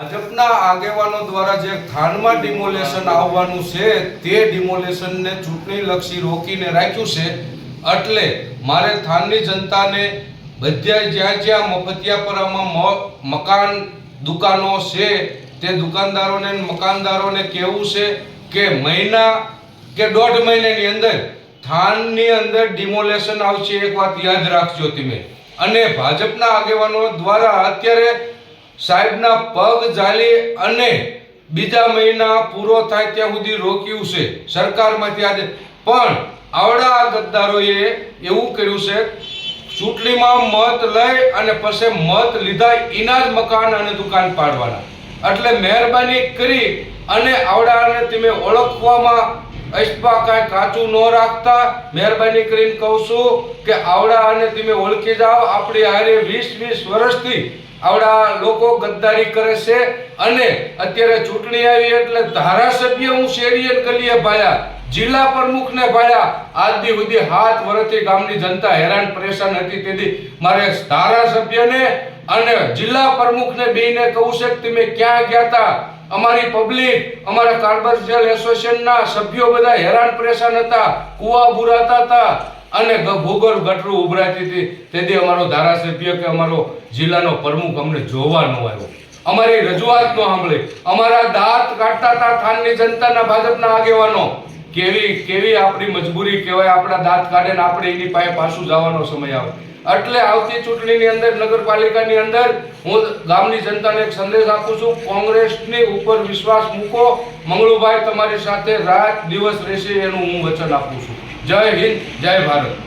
ભાજપના આગેવાનો દ્વારા જે ખાનમાં ડિમોલેશન આવવાનું છે, તે ડિમોલેશનને ચૂંટણી લક્ષી રોકીને રાખ્યું છે. એટલે મારે થાનની જનતાને બધા જ્યાં જ્યાં મફતિયાપરામાં મકાન દુકાનો છે, તે દુકાનદારોને મકાનદારોને કહેવું છે કે મહિના કે દોઢ મહિનાની અંદર થાનની અંદર ડિમોલેશન આવશે, એક વાત યાદ રાખજો તમે. અને ભાજપના આગેવાનો દ્વારા અત્યારે સાહેબના પગ ઝાલી અને બીજા મહિના પૂરો થાય ત્યાં સુધી રોક્યું છે સરકારમાંથી આજે. પણ આવડા ગદ્દારોએ એવું કર્યું છે, ચૂંટણીમાં મત લઈ અને પછી મત લીધા એના જ મકાન અને દુકાન પાડવાના. એટલે મહેરબાની કરી અને આવડાને તમે ઓળખવામાં અસ્પા કાંઈ કાચું ન રાખતા મહેરબાની કરીને કહું છું કે આવડા અને તમે ઓળખી જાઓ. આપણી હારે વીસ વીસ વર્ષથી આવડા લોકો ગદ્દારી કરે છે અને અત્યારે ચૂંટણી આવી એટલે ધારાસભ્ય હું શેરીએ ગલીએ ભાયા જિલ્લા પ્રમુખને ભાયા આજ દી સુધી હાથ વર્ષથી ગામની જનતા હેરાન પરેશાન હતી. તેથી મારે ધારાસભ્યને અને જિલ્લા પ્રમુખને બેને કહું છે કે તમે ક્યાં ગયા હતા? અમારી પબ્લિક અમારા કાર્બરજલ એસોસિએશનના સભ્યો બધા હેરાન પરેશાન હતા, કુવા બુરાતા હતા અને ભૂગર્ભ ગટરું ઉભરાતી હતી. તેથી અમારો ધારાસભ્ય કે અમારો જિલ્લાનો પ્રમુખ અમને જોવા ન આવ્યો. અમારી રજૂઆત ન સાંભળી. અમારા દાંત કાઢતા હતા થાનની જનતાના ભાજપના આગેવાનો. કેવી કેવી આપણી મજબૂરી કહેવાય, આપણા દાંત કાઢે ને આપણે એની પાસે પાછું જવાનો સમય આવે. એટલે આવતી ચૂંટણીની અંદર, નગરપાલિકાની અંદર હું ગામની જનતાને એક સંદેશ આપું છું, કોંગ્રેસની ઉપર વિશ્વાસ મૂકો, મંગળુભાઈ તમારી સાથે રાત દિવસ રહેશે એનું હું વચન આપું છું. જય હિન્દ, જય ભારત.